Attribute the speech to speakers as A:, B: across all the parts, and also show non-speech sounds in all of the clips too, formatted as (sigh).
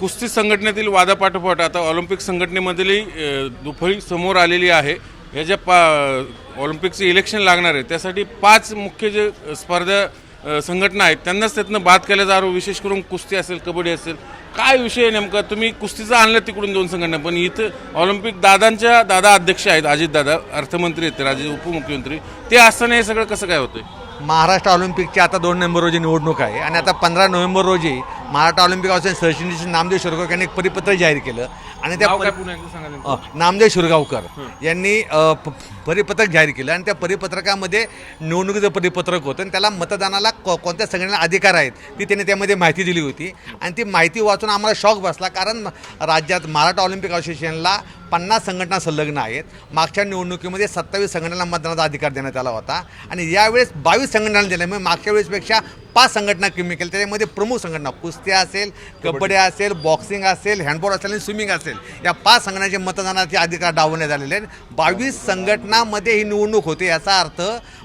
A: कुस्ती संघटनेतील वादापाठोपाठ आता ऑलिम्पिक संघटनेमधली दुफळी समोर आलेली आहे. या ज्या पा ऑलिम्पिकचं इलेक्शन लागणार आहे त्यासाठी पाच मुख्य जे स्पर्धा संघटना आहेत त्यांनाच त्यातनं बाद केल्या आरोप विशेष करून कुस्ती असेल कबड्डी असेल. काय विषय आहे नेमका? तुम्ही कुस्तीचं आणलं तिकडून दोन संघटना पण इथं ऑलिम्पिक दादांच्या दादा अध्यक्ष आहेत अजित दादा अर्थमंत्री आहेत ते उपमुख्यमंत्री. ते असताना हे सगळं कसं काय होतंय?
B: महाराष्ट्र ऑलिम्पिकची आता दोन नोव्हेंबर रोजी निवडणूक आहे आणि आता पंधरा नोव्हेंबर रोजी महाराष्ट्र ऑलिम्पिक असोसिएशन सरचिटणीस नामदेव शिरगावकर यांनी एक परिपत्र जाहीर केलं. आणि त्या
A: नाव काय
B: परि-
A: पुन्हा एकदा सांगा नेमकं?
B: अ, नामदेव शिरगावकर यांनी अ, प- परिपत्रक जाहीर केलं. आणि त्या परिपत्रकामध्ये निवडणुकीचं परिपत्रक होतं आणि त्याला मतदानाला को कोणत्या संघटनेला अधिकार आहेत ती त्यांनी त्यामध्ये माहिती दिली होती. आणि ती माहिती वाचून आम्हाला शॉक बसला कारण राज्यात मराठा ऑलिम्पिक असोसिएशनला पन्नास संघटना संलग्न आहेत. मागच्या निवडणुकीमध्ये सत्तावीस संघटनांना मतदानाचा अधिकार देण्यात आला होता. आणि यावेळेस बावीस संघटनांना दिल्यामुळे मागच्या वेळेसपेक्षा पाच संघटना कमी केल्या. त्याच्यामध्ये प्रमुख संघटना कुस्ती असेल कबड्डी. असेल बॉक्सिंग असेल हँडबॉल असेल आणि स्विमिंग असेल या पाच संघटनाचे मतदानाचे अधिकार डावण्यात आलेले आहेत. बावीस संघटनामध्ये ही निवडणूक होते याचा अर्थ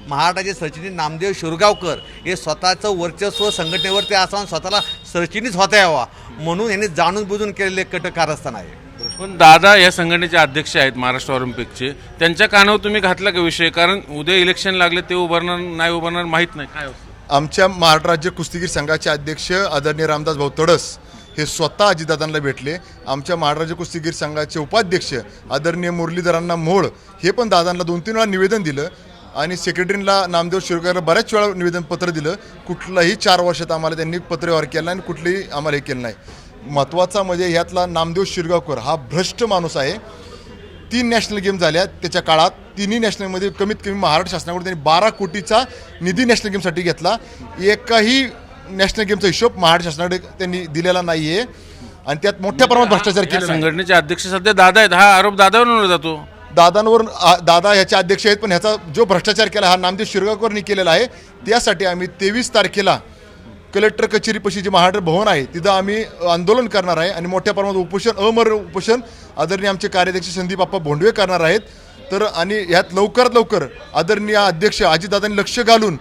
B: महाराष्ट्राचे सरचिटणीस नामदेव शिरगावकर हे स्वतःचं वर्चस्व संघटनेवरती असावं स्वतःला सरचिटणीस होता यावा म्हणून यांनी जाणून बुजून केलेले कट कारस्थान आहे.
A: पण दादा या संघटनेचे अध्यक्ष आहेत महाराष्ट्र ऑलिम्पिकचे. त्यांच्या कानावर तुम्ही घातला का विषय? कारण उद्या इलेक्शन लागले ते उभारणार नाही उभारणार माहीत नाही. काय?
C: आमच्या महाराष्ट्र राज्य कुस्तीगीर संघाचे अध्यक्ष आदरणीय रामदास भाऊ तडस हे स्वतः अजितदादांना भेटले. आमच्या महाराष्ट्र कुस्तीगीर संघाचे उपाध्यक्ष आदरणीय मुरलीधरांना मोळ हे पण दादांना दोन तीन वेळा निवेदन दिलं आणि सेक्रेटरीला नामदेव शिरगावला बऱ्याच वेळा निवेदन पत्र दिलं. कुठलाही चार वर्षात आम्हाला त्यांनी पत्रव्यवहार केला आणि कुठलीही आम्हाला हे केलं नाही. महत्त्वाचा म्हणजे ह्यातला नामदेव शिरगावकर हा भ्रष्ट माणूस आहे. तीन नॅशनल गेम झाल्या त्याच्या काळात. तिन्ही नॅशनलमध्ये कमीत कमी महाराष्ट्र शासनाकडून त्यांनी बारा कोटीचा निधी नॅशनल गेमसाठी घेतला. एकाही नॅशनल गेमचा हिशोब महाराष्ट्र शासनाकडे त्यांनी दिलेला नाही आहे आणि त्यात मोठ्या प्रमाणात भ्रष्टाचार केला
A: संघटनेचे अध्यक्ष सध्या दादा आहेत. हा आरोप दादावर जातो.
C: दादांवर दादा ह्याचे अध्यक्ष आहेत पण ह्याचा जो भ्रष्टाचार केला हा नामदेव शिरगावकरनी केलेला आहे. त्यासाठी आम्ही तेवीस तारखेला कलेक्टर कचेरीपाशी जे महाराष्ट्र भवन आहे तिथं आम्ही आंदोलन करणार आहे आणि मोठ्या प्रमाणात उपोषण अमर उपोषण आदरणीय आमचे कार्याध्यक्ष संदीप बाप्पा भोंडवे करणार आहेत. तर आणि ह्यात लवकरात लवकर आदरणीय अध्यक्ष अजितदादांनी लक्ष घालून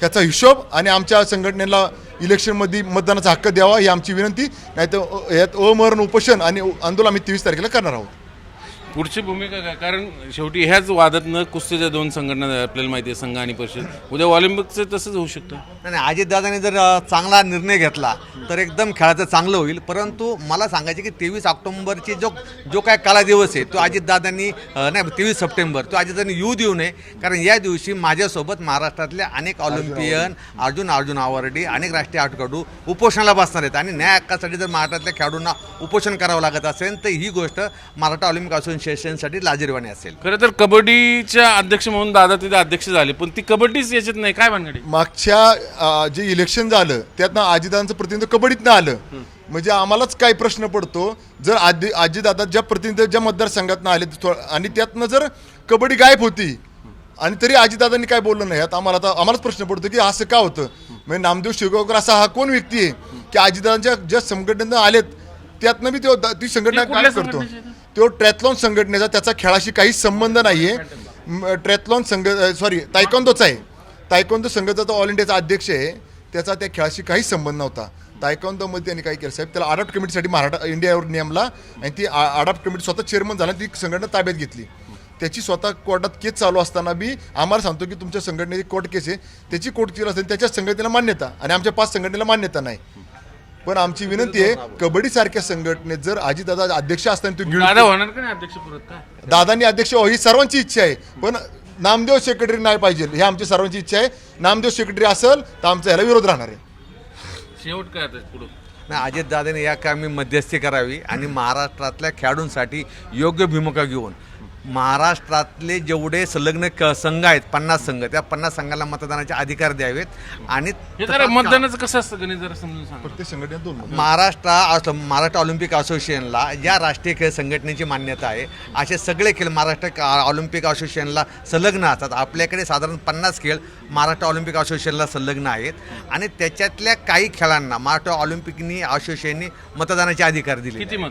C: ह्याचा हिशोब आणि आमच्या संघटनेला इलेक्शनमध्ये मतदानाचा हक्क द्यावा ही आमची विनंती. नाहीतर यात अमरण उपोषण आणि आंदोलन आम्ही तेवीस तारखेला करणार आहोत.
A: पुढची भूमिका काय? कारण शेवटी ह्याच वादातनं कुस्तीच्या दोन संघटना आपल्याला माहिती आहे संघ आणि परिषद. उद्या ऑलिम्पिकचं तसंच होऊ शकतं.
B: नाही अजितदादाने जर चांगला निर्णय घेतला तर एकदम खेळाचं चांगलं होईल. परंतु मला सांगायचे की तेवीस ऑक्टोंबरची जो जो काय काला दिवस आहे तो अजितदादांनी नाही तेवीस सप्टेंबर तो अजितदादांनी येऊ देऊ नये. कारण या दिवशी माझ्यासोबत महाराष्ट्रातले अनेक ऑलिम्पियन अर्जुन अर्जुन आवर्डी अनेक राष्ट्रीय आटकडू उपोषणाला बसणार आहेत. आणि न्याय हक्कासाठी जर महाराष्ट्रातल्या खेळाडूंना उपोषण करावं लागत असेल तर ही गोष्ट मराठा ऑलिम्पिक असोसिएशनसाठी लाजीरवाणी असेल.
A: खरं तर कबड्डीच्या अध्यक्ष म्हणून दादा तिथे अध्यक्ष झाले पण ती कबड्डीच याच्यात नाही. काय भानगडी?
C: मागच्या अ, जे इलेक्शन झालं त्यातनं आजीदादांचं प्रतिनिधित्व कबड्डीतनं आलं. म्हणजे आम्हालाच काय प्रश्न पडतो. जर आजी आजीदादा ज्या प्रतिनिधी ज्या मतदारसंघातनं आले थो- आणि त्यातनं जर कबड्डी गायब होती आणि तरी आजीदादांनी काय बोललं नाही आता आम्हाला आता आम्हालाच प्रश्न पडतो की असं का होतं? म्हणजे नामदेव शिरगावकर असा हा कोण व्यक्ती आहे की आजीदादांच्या ज्या संघटनेनं आलेत त्यातनं बी तो ती संघटना
A: कुठल्या
C: काय करतो?
A: संघटनेचे?
C: तो ट्रॅथलॉन संघटनेचा त्याचा खेळाशी काहीच संबंध नाही आहे ट्रॅथलॉन संघ सॉरी तायकोंदोचा आहे. तायकोंदो संघाचा तो ऑल इंडियाचा अध्यक्ष आहे. त्याचा त्या खेळाशी काहीच संबंध नव्हता. तायकोंदोमध्ये त्यांनी काय केलं साहेब? त्याला अडॉप्ट कमिटीसाठी महाराष्ट्र इंडियावर नेमला आणि ती आडाप्ट कमिटी स्वतः चेअरमन झाला ती संघटना ताब्यात घेतली. त्याची स्वतः कोर्टात केस चालू असताना बी आम्हाला सांगतो की तुमच्या संघटनेची कोर्ट केस आहे. त्याची कोर्ट केली असेल त्याच्या संघटनेला मान्यता आणि आमच्या पाच संघटनेला मान्यता नाही. पण आमची विनंती आहे कबड्डी सारख्या संघटनेत जर आजीदादा अध्यक्ष असताना तो
A: दादा होणार का नाही अध्यक्ष परत काय?
C: दादांनी अध्यक्ष ही सर्वांची इच्छा आहे. पण नामदेव सेक्रेटरी नाही पाहिजे. ही आमची सर्वांची इच्छा आहे. नामदेव सेक्रेटरी असेल तर आमचा याला विरोध राहणार आहे.
A: शेवट काय आता पुढं?
B: नाही अजितदादाने या कामी मध्यस्थी करावी आणि महाराष्ट्रातल्या खेळाडूंसाठी योग्य भूमिका घेऊन महाराष्ट्रातले जेवढे संलग्न क संघ आहेत पन्नास संघ त्या पन्नास संघाला मतदानाचे अधिकार द्यावेत. आणि
A: हे जरा मतदानाचं कसं असतं गणित जरा समजून सांगा.
C: प्रत्येक संघटनेत दोन मतं.
B: महाराष्ट्र असं महाराष्ट्र ऑलिम्पिक असोसिएशनला ज्या राष्ट्रीय खेळ संघटनेची मान्यता आहे. असे सगळे खेळ महाराष्ट्र का- ऑलिम्पिक असोसिएशनला संलग्न असतात. आपल्याकडे साधारण पन्नास खेळ महाराष्ट्र ऑलिम्पिक असोसिएशनला संलग्न आहेत. आणि त्याच्यातल्या काही खेळांना महाराष्ट्र ऑलिम्पिकनी असोसिएशननी मतदानाचे अधिकार दिले
A: किती मत?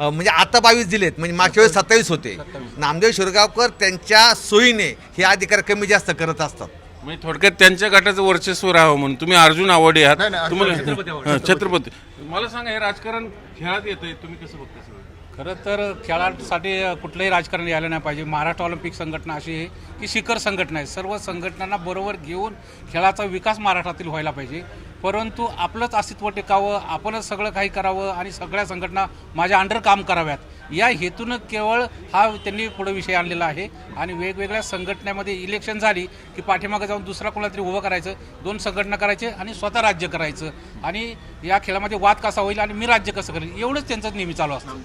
B: म्हणजे आता बावीस दिलेत म्हणजे मागच्या वेळेस सत्तावीस होते. नामदेव शिरगावकर त्यांच्या सोयीने हे अधिकार कमी जास्त करत असतात.
A: म्हणजे थोडक्यात त्यांच्या गटाचं वर्चस्व राहावं म्हणून. तुम्ही अर्जुन आवडे आहात. तुम्हाला
C: छत्रपती
A: छत्रपती. मला सांगा हे राजकारण खेळात येतंय तुम्ही कसं बघता सगळं?
D: खरं तर खेळासाठी कुठलंही राजकारण यायला नाही पाहिजे. महाराष्ट्र ऑलिम्पिक संघटना अशी आहे की शिखर संघटना आहे. सर्व संघटनांना बरोबर घेऊन खेळाचा विकास महाराष्ट्रातील व्हायला पाहिजे. परंतु आपलंच अस्तित्व टिकावं आपणच सगळं काही करावं आणि सगळ्या संघटना माझ्या अंडर काम कराव्यात. या हेतून केवळ हा त्यांनी पुढे विषय आणलेला आहे आणि वेगवेगळ्या संघटनेमध्ये इलेक्शन झाली की पाठीमागे जाऊन दुसरा कोणाला तरी उभं करायचं दोन संघटना करायचे आणि स्वतः राज्य करायचं. आणि या खेळामध्ये वाद कसा होईल आणि मी राज्य कसं करेल एवढंच त्यांचं नेहमी चालू असतं.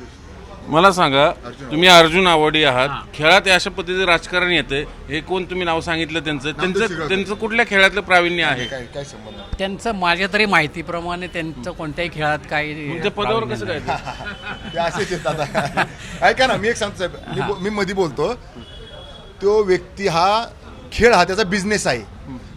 A: मला सांगा तुम्ही अर्जुन आवडी आहात. खेळात अशा पद्धतीचं राजकारण येतंय. हे कोण तुम्ही नाव सांगितलं त्यांचं? त्यांचं त्यांचं कुठल्या खेळातलं प्रावीण्य आहे?
C: काय काय संबंध? नाही.
E: त्यांचं माझ्या तरी माहितीप्रमाणे त्यांचं कोणत्याही खेळात काही
A: तुमच्या पदावर कसं काय ते? (laughs)
C: ते असेच आहेत ऐका ना मी एक सांगतो साहेब. मी बो- मी मध्ये बोलतो. तो व्यक्ती हा खेळ हा त्याचा बिझनेस आहे.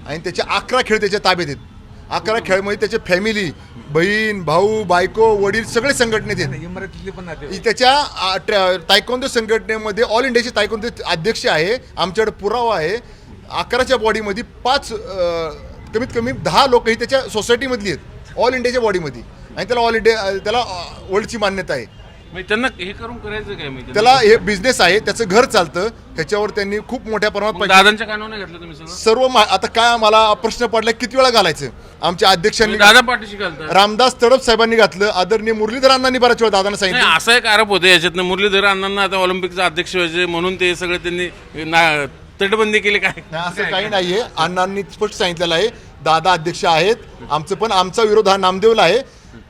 C: आणि त्याचे अकरा खेळ त्याच्या ताब्यात आहेत. अकरा खेळमध्ये त्याचे फॅमिली बहीण भाऊ बायको वडील सगळे संघटनेत आहेत
B: इमारतीतली पण नाते
C: त्याच्या तायकोंदो संघटनेमध्ये ऑल इंडियाचे तायकोंदो अध्यक्ष आहे आमच्याकडे पुरावा आहे. अकराच्या बॉडीमध्ये पाच कमीत कमी दहा लोक ही त्याच्या सोसायटीमधली आहेत. ऑल इंडियाच्या बॉडीमध्ये आणि त्याला ऑल इंडिया त्याला वर्ल्डची मान्यता आहे.
A: म्हणजे त्यांना हे करून करायचं काय म्हणजे
C: त्याला हे बिझनेस आहे त्याचं घर चालतं त्याच्यावर त्यांनी खूप मोठ्या प्रमाणात पैसे
A: दादांच्या कानावर घातलं तुम्ही सगळं?
C: सर्व मा- आता काय मला प्रश्न पडला किती वेळा घालायचं? आमच्या अध्यक्षांनी
A: दादा पाठीशी घालतात
C: रामदास तडप साहेबांनी घातलं आदरणीय मुरलीधर अण्णांनी बऱ्याच वेळा दादांना
A: नाही
C: सांगितलं.
A: असा एक आरोप होता याच्यातनं. मुरलीधर अण्णांना आता ऑलिम्पिकचा अध्यक्ष व्हायचे म्हणून ते सगळे त्यांनी ना- तटबंदी केली काय?
C: नाही, असं काही नाहीये. अण्णांनी स्पष्ट सांगितलेलं आहे दादा अध्यक्ष आहेत. आमचं पण आमचा विरोध हा नामदेवला आहे.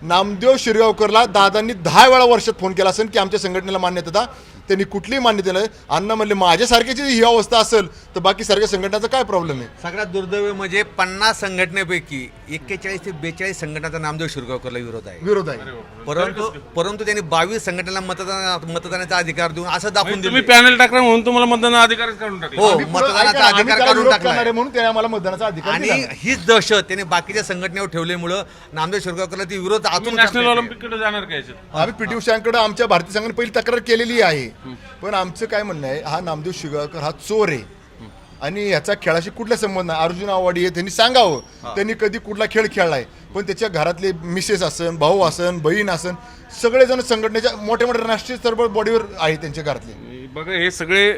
C: नामदेव शिरगावकरला दादांनी दहा वेळा वर्षात फोन केला असेल की आमच्या संघटनेला मान्यता त्यांनी कुठलीही मान्यता नाही. अण्णा म्हणले माझ्यासारख्याची ही अवस्था असेल तर बाकी सारख्या संघटनाचा काय प्रॉब्लेम आहे?
B: सगळ्यात दुर्दैव म्हणजे पन्नास संघटनेपैकी एक्केचाळीस ते बेचाळीस संघटनाचा नामदेव शिरगावकरला विरोध आहे.
C: विरोध आहे.
B: परंतु परंतु त्यांनी बावीस संघटनेला मतदान मतदानाचा अधिकार देऊन असं दाखवून
A: तुम्ही
B: दिलं.
A: पॅनल टाकला म्हणून तुम्हाला मतदान काढून टाकला.
B: हो
C: आम्ही
B: मतदानाचा
C: आम्ही
B: अधिकार
C: त्याला
B: काढून
C: विरोध करणार
B: टाकला
C: आहे. म्हणून त्याने आम्हाला मतदानाचा अधिकार
B: आणि
C: दिला.
B: हीच दहशत त्यांनी बाकीच्या संघटनेवर ठेवल्यामुळं नामदेव शिरगावकरला ती विरोध आतून
A: नॅशनल ऑलिम्पिककडे जाणार काय याच्यात?
C: आम्ही पीटी उषांकडे आमच्या भारतीय संघाने पहिली तक्रार केलेली आहे. पण आमचं काय म्हणणं आहे हा नामदेव शिगाळकर हा चोर आहे. आणि ह्याचा खेळाशी कुठला संबंध नाही. अर्जुन आवाडी आहे त्यांनी सांगावं. त्यांनी कधी कुठला खेळ खेळलाय पण त्याच्या घरातले मिसेस असन भाऊ असन बहीण असन सगळेजण संघटनेच्या मोठ्या मोठ्या राष्ट्रीय स्तरवर बॉडीवर आहे त्यांच्या घरातले.
A: बघा हे सगळे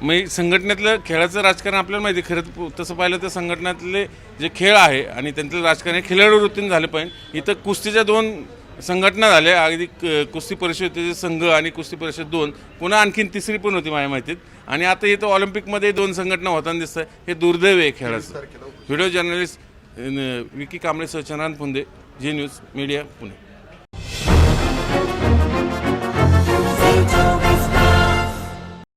A: म्हणजे संघटनेतलं खेळाचं राजकारण आपल्याला माहिती आहे. खरं तसं पाहिलं तर संघटनातले जे खेळ आहे आणि त्यांतलं राजकारण हे खिलाडू वृत्तीने झालं पाहिजे. इथं कुस्तीच्या दोन संघटना झाल्या अगदी क- कुस्ती परिषदेचे संघ आणि कुस्ती परिषद दोन. पुन्हा आणखीन तिसरी पण होती माझ्या माहितीत. आणि आता इथं ऑलिम्पिकमध्ये दोन संघटना होताना दिसत हे दुर्दैव आहे खेळाचं. व्हिडिओ जर्नलिस्ट विकी कांबळे सह Chandran Punde G news media Pune.